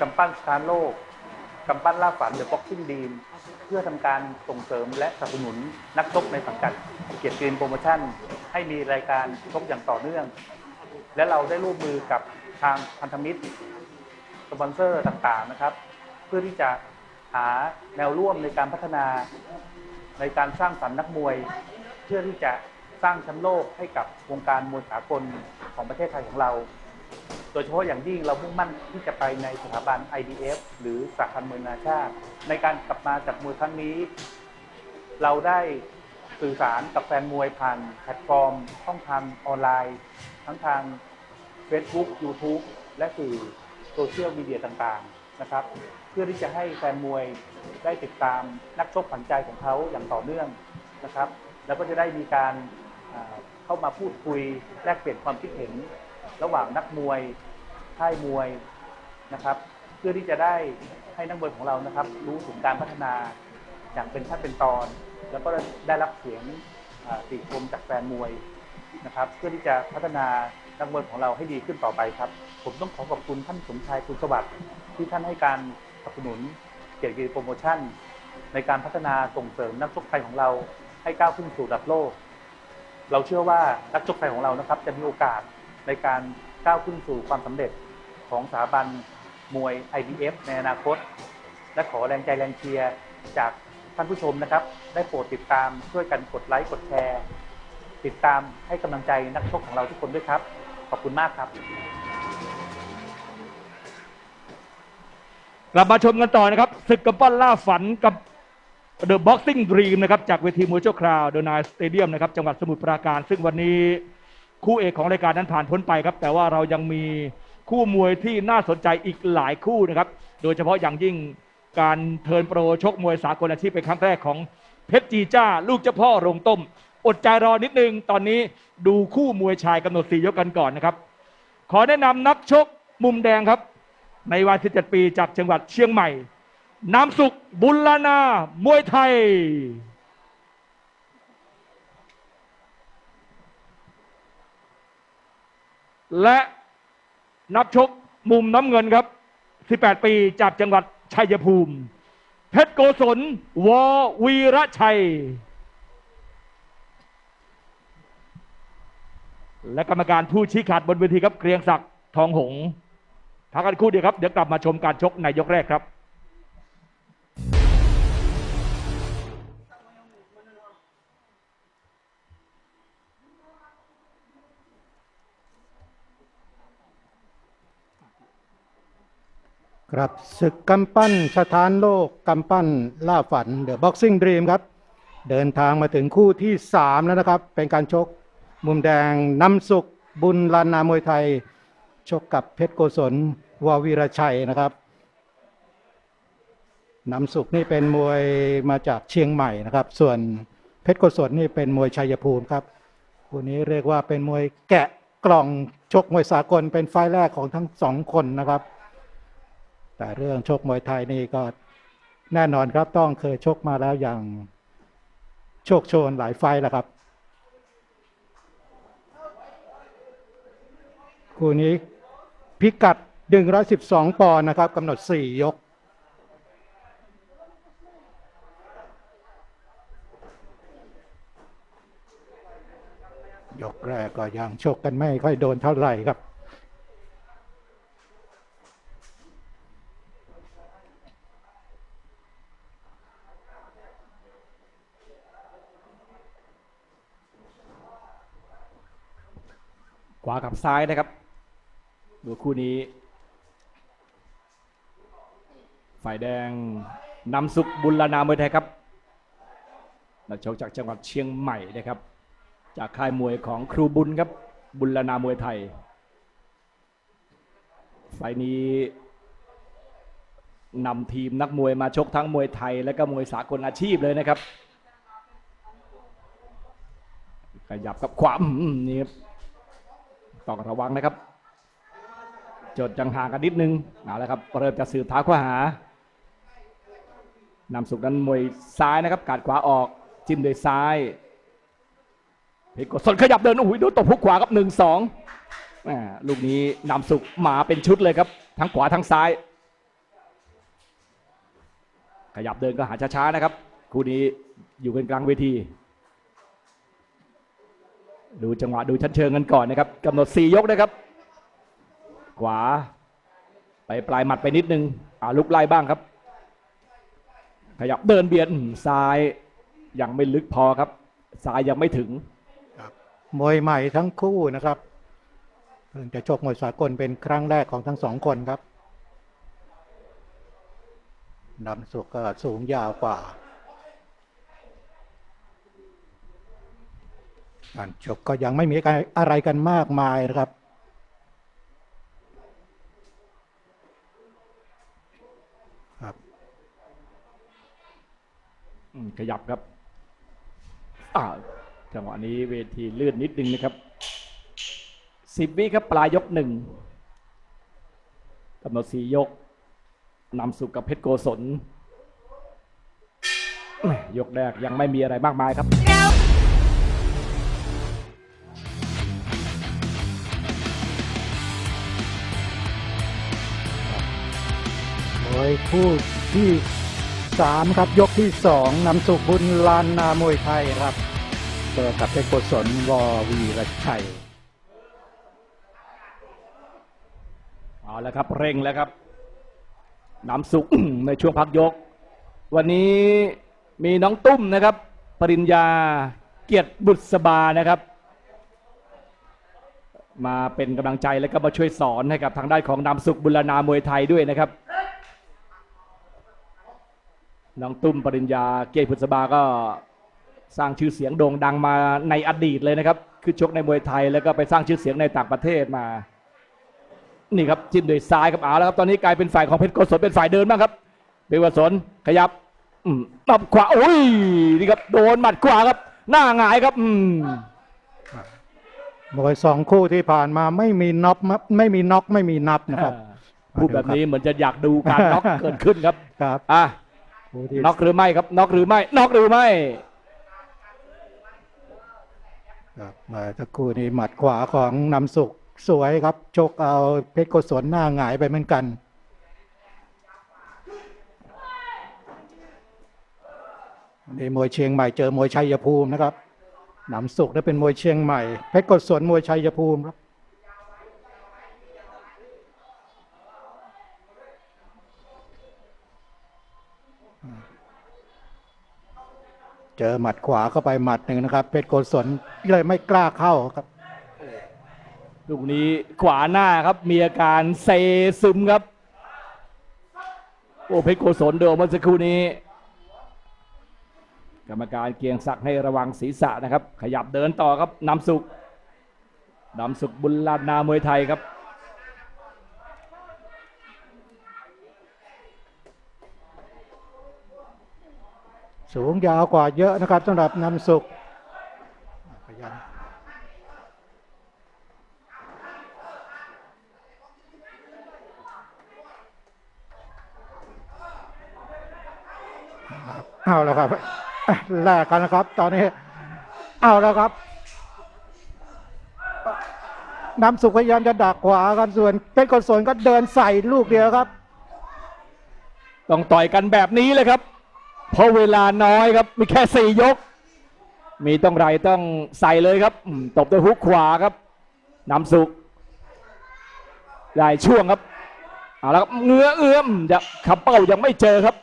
กำปั้นสถานโลกกำปั้นล่าฝันเดอะบ็อกซิ่งดีมเพื่อทำการส่งเสริมและสนับสนุนนักชกในสังกัดเกียรติกรีนโปรโมชั่น ให้มีรายการชกอย่างต่อเนื่อง และเราได้ร่วมมือกับทางพันธมิตรสปอนเซอร์ต่างๆนะครับ เพื่อที่จะหาแนวร่วมในการพัฒนาในการสร้างสรรค์นักมวย เพื่อที่จะสร้างแชมป์โลกให้กับวงการมวยสากลของประเทศไทยของเรา โดยเฉพาะอย่างยิ่งเรามุ่งมั่นที่จะไปในสถาบัน IDF หรือสหพันธ์มวยนานาชาติ ในการกลับมาจัดมวยครั้งนี้ เราได้สื่อสารกับแฟนมวยผ่านแพลตฟอร์มช่องทางออนไลน์ ทั้งทาง Facebook YouTube และสื่อโซเชียลมีเดียต่างๆนะครับ เพื่อที่จะให้แฟนมวยได้ติดตามนักชกขวัญใจของเขาอย่างต่อเนื่องนะครับ แล้วก็จะได้มีการเข้ามาพูดคุยแลกเปลี่ยนความคิดเห็น ระหว่างนักมวยค่ายมวยนะครับ เพื่อที่จะได้ให้นักมวยของเรานะครับ รู้ถึงการพัฒนาอย่างเป็นขั้นเป็นตอน แล้วก็ได้รับเสียงติชมจากแฟนมวยนะครับ เพื่อที่จะพัฒนานักมวยของเราให้ดีขึ้นต่อไปครับ ผมต้องขอขอบคุณท่านสมชายคุณสวัสดิ์ที่ท่านให้การสนับสนุนเกียรติโปรโมชั่น ในการพัฒนาส่งเสริมนักชกไทยของเราให้ก้าวขึ้นสู่ระดับโลก เราเชื่อว่านักชกไทยของเรานะครับ จะมีโอกาส ในการก้าวขึ้นสู่ความสำเร็จของสถาบันมวย IBF ในอนาคต และขอแรงใจแรงเชียร์จากท่านผู้ชมนะครับ ได้โปรดติดตามช่วยกันกดไลค์กดแชร์ ติดตามให้กำลังใจนักชกของเราทุกคนด้วยครับ ขอบคุณมากครับ กลับมาชมกันต่อนะครับศึกกำปั้นล่าฝันกับ The Boxing Dream นะครับจากเวทีมวยชั่วคราวโดนายสเตเดียมนะครับจังหวัดสมุทรปราการ ซึ่งวันนี้ คู่เอกของรายการนั้นผ่านพ้นไปครับ แต่ว่าเรายังมีคู่มวยที่น่าสนใจอีกหลายคู่นะครับ โดยเฉพาะอย่างยิ่งการเทิร์นโปรชกมวยสากลอาชีพเป็นครั้งแรกของเพชรจีจ้า ลูกเจ้าพ่อโรงต้ม อดใจรอนิดนึง ตอนนี้ดูคู่มวยชายกำหนดสี่ยกกันก่อนนะครับ ขอแนะนำนักชกมุมแดงครับ ในวัย17ปีจากจังหวัดเชียงใหม่ น้ำสุขบุญลานา มวยไทย และนับชกมุมน้ำเงินครับ 18 ปีจากจังหวัดชัยภูมิ เพชรโกศลววีระชัย และกรรมการผู้ชี้ขาดบนเวทีครับเกรียงศักดิ์ทองหงส์พักกันคู่เดียวครับ เดี๋ยวกลับมาชมการชกในยกแรกครับ ครับศึกกำปั้นสถานโลกกำปั้นล่าฝันเดอะบ็อกซิ่งดรีมครับ เดินทางมาถึงคู่ที่ 3 แล้วนะครับ เป็นการชก มุมแดงน้ำสุขบุญลานนามวยไทย ชกกับเพชรโกศลวาวีรชัยนะครับน้ำสุขนี่เป็นมวยมาจากเชียงใหม่นะครับ ส่วนเพชรโกศลนี่เป็นมวยชัยภูมิครับคู่นี้เรียกว่าเป็นมวยแกะกล่องชกมวยสากลเป็นไฟล์แรกของทั้งสองคนนะครับ แต่เรื่องชกมวยไทยนี่ก็แน่นอนครับต้องเคยชกมาแล้วอย่างโชคโชนหลายไฟล์แล้วครับ คู่นี้พิกัด 112 ปอนด์นะครับกำหนด 4 ยกยกแรกก็ยังชกกันไม่ค่อยโดนเท่าไหร่ครับ วากับซ้ายนะครับดูคู่นี้ ฝ่ายแดงนำสุขบุญลานามวยไทยครับนักชกจากจังหวัดเชียงใหม่นะครับ จากค่ายมวยของครูบุญครับ บุญลานามวยไทย ฝ่ายนี้นำทีมนักมวยมาชกทั้งมวยไทย และก็มวยสากลอาชีพเลยนะครับ ขยับกับขวามนี่ครับ ต้องระวังนะครับ จดจังห่างกันนิดนึงเอาละครับเริ่มจะสืบท้าขวาหานำสุกนั้นมวยซ้ายนะครับกาดขวาออกจิ้มด้วยซ้ายเพชรกดสนขยับเดินโอ้โหโดนตบพุกขวาครับหนึ่งสองลูกนี้นำสุกมาเป็นชุดเลยครับ ทั้งขวาทั้งซ้าย ขยับเดินก็หาช้าๆนะครับ คู่นี้อยู่กันกลางเวที ดูจังหวะดูชั้นเชิงกันก่อนนะครับกำหนด 4 ยกนะครับ ขวา ไปปลายหมัดไปนิดนึงอ่าลุกไล่บ้างครับ ขยับเดินเบียดซ้ายยังไม่ลึกพอครับซ้ายยังไม่ถึงมวยใหม่ทั้งคู่นะครับเพิ่งจะชกมวยสากลเป็นครั้งแรกของทั้งสองคนครับนำสุกก็สูงยาวกว่า การชกก็ยังไม่มีอะไรกันมากมายนะครับ ครับขยับครับอ่าจังหวะนี้เวทีลื่นนิดนึงนะครับสิบวิครับปลายยกหนึ่งกำหนดสี่ยกนำสุกับเพชรโกศลยกแรกยังไม่มีอะไรมากมายครับ โดยคู่ที่สามครับยกที่สองนำสุบุญลานนามวยไทยครับเจอกับเพชรโกศลววีรชัยเอาแล้วครับเร่งแล้วครับนำสุกในช่วงพักยก วันนี้มีน้องตุ้มนะครับ ปริญญาเกียรติบุษบานะครับ มาเป็นกำลังใจและก็มาช่วยสอนให้กับทางด้านของนำสุขบุรณามวยไทยด้วยนะครับ น้องตุ้มปริญญาเกียรติบุษบาก็สร้างชื่อเสียงโด่งดังมาในอดีตเลยนะครับ คือชกในมวยไทยแล้วก็ไปสร้างชื่อเสียงในต่างประเทศมา นี่ครับจิ้มด้วยซ้ายครับเอาแล้วครับ ตอนนี้กลายเป็นฝ่ายของเพชรโกศลเป็นฝ่ายเดินบ้างครับเพชรโกศลขยับอืมตับขวาโอ้ยนี่ครับโดนหมัดขวาครับ หน้าหงายครับ อืมมวยสองคู่ที่ผ่านมาไม่มีน็อกไม่มีน็อกไม่มีนับนะครับพูดแบบนี้เหมือนจะอยากดูการน็อกเกิดขึ้นครับครับอะ คู่ที่น็อกหรือไม่ครับน็อกหรือไม่น็อกหรือไม่ครับมาสักครู่นี้หมัดขวาของนำสุกสวยครับชกเอาเพชรโกศลหน้าหงายไปเหมือนกันนี่มวยเชียงใหม่เจอมวยชัยภูมินะครับนำสุกได้เป็นมวยเชียงใหม่เพชรโกศลมวยชัยภูมิครับ เจอหมัดขวาเข้าไปหมัดหนึ่งนะครับ เพชรโกศลเลยไม่กล้าเข้าครับลูกนี้ขวาหน้าครับมีอาการเซซึมครับ โอ้เพชรโกศลเดิมเมื่อสักครู่นี้ กรรมการเกียงศักดิ์ให้ระวังศีรษะนะครับ ขยับเดินต่อครับนำสุกนำสุกบุญลานนามวยไทยครับ สูงยาวกว่าเยอะนะครับสำหรับนำสุกพยายามเอาแล้วครับแลกกันนะครับ ตอนนี้ เอาแล้วครับนำสุกพยายามจะดักขวากันส่วนเพชรกศลก็เดินใส่ลูกเดียวครับ ต้องต่อยกันแบบนี้เลยครับ เพราะเวลาน้อยครับ มีแค่สี่ยก มีต้องไรต้องใส่เลยครับตบด้วยฮุกขวาครับนำสุกได้ช่วงครับเอาละครับเงื้อเอื้อมจะขับเป้ายังไม่เจอครับ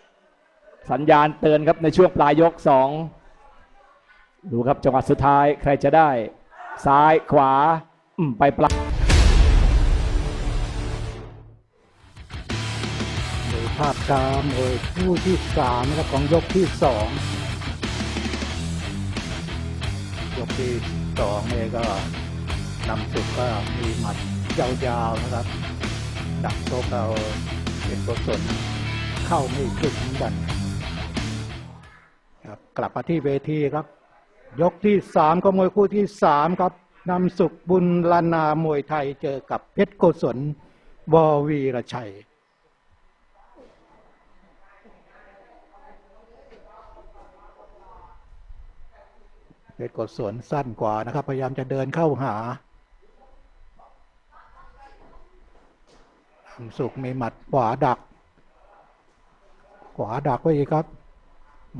สัญญาณเตือนครับในช่วงปลายยกสองดูครับจังหวะสุดท้ายใครจะได้ ซ้ายขวาไปปลาย ภาพช้ามวยคู่ที่สามนะครับของยกที่สองยกที่สองเนี่ยก็นำสุดก็มีหมัดยาวๆนะครับ ดักโชกเราเป็นตัวสนเข้าไม่ถึงเหมือนกันครับกลับมาที่เวทีครับ ยกที่สามก็มวยคู่ที่สามครับนำสุขบุญลานามวยไทยเจอกับเพชรโกศลววีรชัย เพชรกดสวนสั้นกว่านะครับ พยายามจะเดินเข้าหาสุกมีหมัดขวาดัก ขวาดักไว้อีกครับ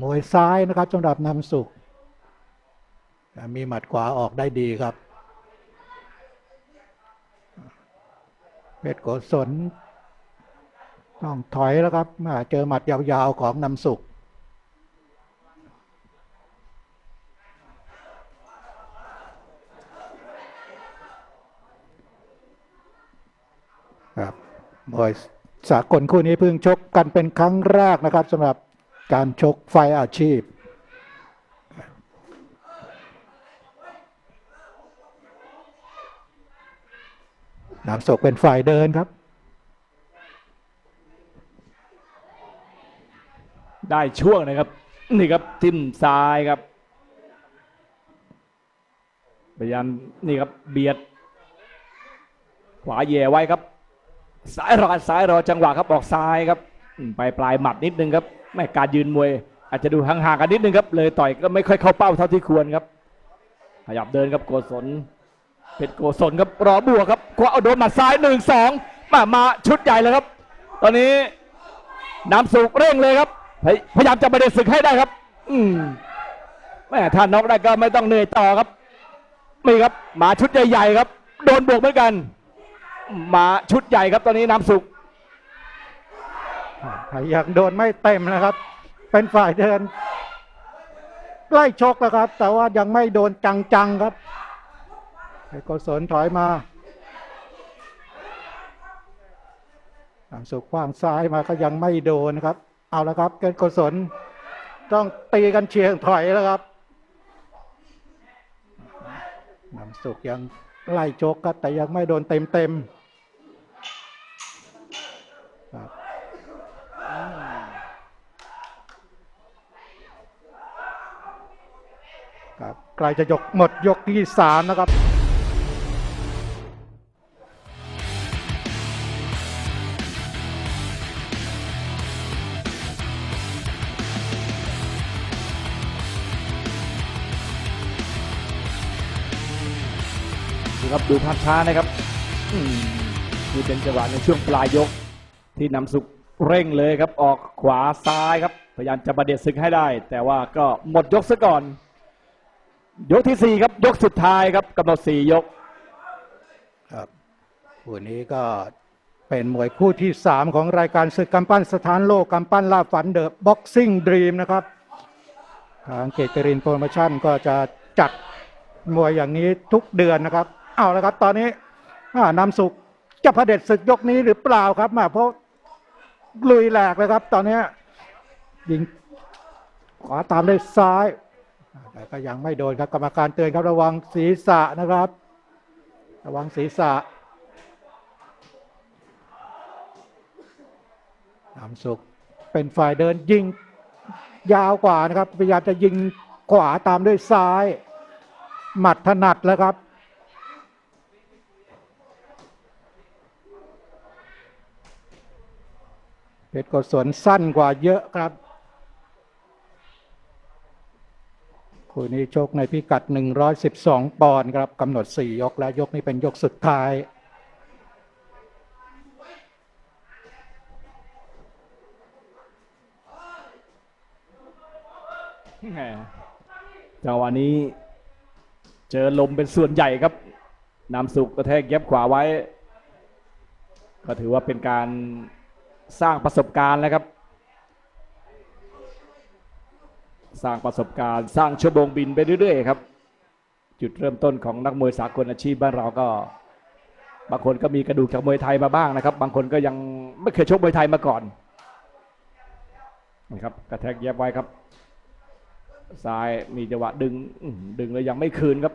มวยซ้ายนะครับสำหรับนำสุข มีหมัดขวาออกได้ดีครับ เพชรโกศลต้องถอยแล้วครับมาเจอหมัดยาวๆของนำสุข ครับ มวยสากลคู่นี้เพิ่งชกกันเป็นครั้งแรกนะครับสำหรับการชกไฟอาชีพนำศกเป็นฝ่ายเดินครับ ได้ช่วงนะครับ นี่ครับทิมซ้ายครับพยายามนี่ครับเบียด ขวาแย่ไว้ครับ ซ้ายรอซ้ายรอจังหวะครับออกซ้ายครับไปปลายหมัดนิดนึงครับแม่การยืนมวย อาจจะดูห่างๆกันนิดนึงครับ เลยต่อยก็ไม่ค่อยเข้าเป้าเท่าที่ควรครับ ขยับเดินครับโกศลเพชรโกศลครับรอบวกครับขวาเอาโดนหมัดซ้ายหนึ่งสองมามาชุดใหญ่เลยครับ ตอนนี้น้ำสุกเร่งเลยครับพยายามจะไปเด็ดศึกให้ได้ครับ อืมแม่ถ้าน็อกได้ก็ไม่ต้องเหนื่อยต่อครับนี่ครับมาชุดใหญ่ๆครับ โดนบวกเหมือนกัน มาชุดใหญ่ครับตอนนี้น้ำสุกยังโดนไม่เต็มนะครับ เป็นฝ่ายเดินใกล้ชกแล้วครับ แต่ว่ายังไม่โดนจังๆครับเพชรโกศลถอยมาน้ำสุขขว้างซ้ายมาก็ยังไม่โดนครับ เอาละครับเพชรโกศลต้องตีกันเชียงถอยแล้วครับน้ำสุขยังไล่ชกครับแต่ยังไม่โดนเต็มๆครับ ครับ ใกล้จะยกหมดยกที่สามนะครับดูครับดูภาพช้านะครับอืมนี่เป็นจังหวะในช่วงปลายยก ที่นำสุกเร่งเลยครับ ออกขวาซ้ายครับ พยายามจะประเด็ดศึกให้ได้ แต่ว่าก็หมดยกซะก่อน ยกที่สี่ครับ ยกสุดท้ายครับกำหนดสี่ยกครับคู่นี้ก็เป็นมวยคู่ที่สามของรายการศึกกำปั้นสถานโลกกำปั้นล่าฝันเดอะบ็อกซิ่งดรีมนะครับ ทางเกตกรินโปรโมชั่นก็จะจัดมวยอย่างนี้ทุกเดือนนะครับ เอาละครับ ตอนนี้นำสุกจะพระเด็จศึกยกนี้หรือเปล่าครับมาเพราะลุยแหลกเลยครับ ตอนนี้ยิงขวาตามด้วยซ้าย แต่ก็ยังไม่โดนครับกรรมการเตือนครับระวังศีรษะนะครับ ระวังศีรษะนำสุกเป็นฝ่ายเดินยิงยาวกว่านะครับพยายามจะยิงขวาตามด้วยซ้าย หมัดถนัดแล้วครับเพชรโกศลสั้นกว่าเยอะครับ คู่นี้ชกในพิกัด 112 ปอนด์ครับกำหนด 4 ยกและยกนี้เป็นยกสุดท้ายจังหวะนี้ เจอลมเป็นส่วนใหญ่ครับนำสุกกระแทกเย็บขวาไว้ ก็ถือว่าเป็นการสร้างประสบการณ์แล้วครับ สร้างประสบการณ์ สร้างชั่วโมงบินไปเรื่อยๆครับ จุดเริ่มต้นของนักมวยสากลอาชีพบ้านเราก็ บางคนก็มีกระดูกจากมวยไทยมาบ้างนะครับ บางคนก็ยังไม่เคยชกมวยไทยมาก่อนนะครับกระแทกเย็บไว้ครับซ้ายมีจังหวะดึงดึงแล้วยังไม่คืนครับ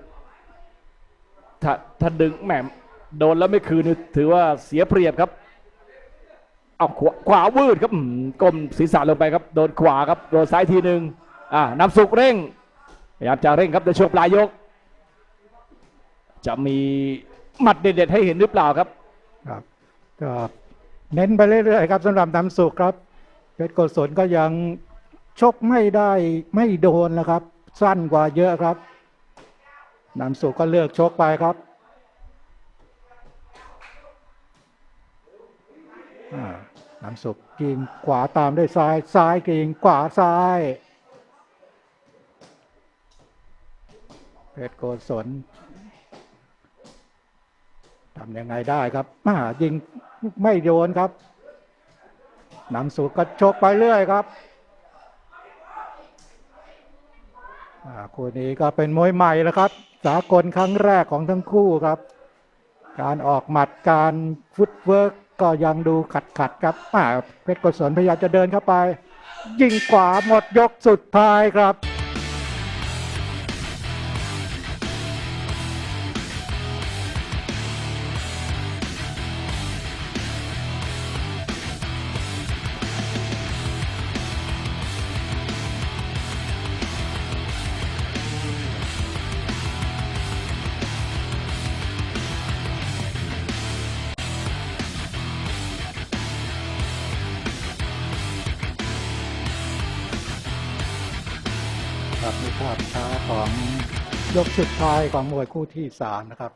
ถ้าถ้าดึงแหมโดนแล้วไม่คืนถือว่าเสียเปรียบครับ เอาขวาขวาวืดครับก้มศีรษะลงไปครับ โดนขวาครับ โดนซ้ายทีหนึ่ง อ่านำสุกเร่งพยายามจะเร่งครับในช่วงปลายยก จะมีหมัดเด็ดๆให้เห็นหรือเปล่าครับครับก็เน้นไปเรื่อยๆครับสำหรับนำสุกครับเพชรโกศลก็ยังชกไม่ได้ไม่โดนนะครับ สั้นกว่าเยอะครับนำสุกก็เลือกชกไปครับน้ำสุกยิงขวาตามด้วยซ้ายซ้ายยิงขวาซ้าย เพชรโกศลทำยังไงได้ครับมายิงไม่โยนครับนำสู่กระชกไปเรื่อยครับคู่นี้ก็เป็นมวยใหม่แล้วครับ สากลครั้งแรกของทั้งคู่ครับ การออกหมัดการฟุตเวิร์กก็ยังดูขัดขัดครับเพชรโกศลพยายามจะเดินเข้าไป ยิงขวาหมดยกสุดท้ายครับ ช้าของยกสุดท้ายของมวยคู่ที่สามนะครับ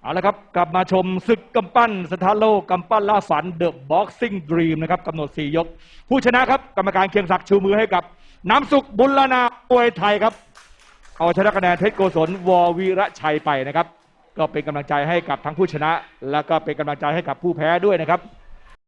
เอาละครับกลับมาชมศึกกำปั้นสถานโลกกำปั้นล่าฝันเดอะบ็อกซิ่งดรีมนะครับกำหนด 4 ยก ผู้ชนะครับ กรรมการเคียงศักดิ์ชูมือให้กับ น้ำสุกบุญลนามวยไทยครับ เอาชนะคะแนนเพชรโกศลววีระชัยไปนะครับ ก็เป็นกำลังใจให้กับทั้งผู้ชนะ แล้วก็เป็นกำลังใจให้กับผู้แพ้ด้วยนะครับ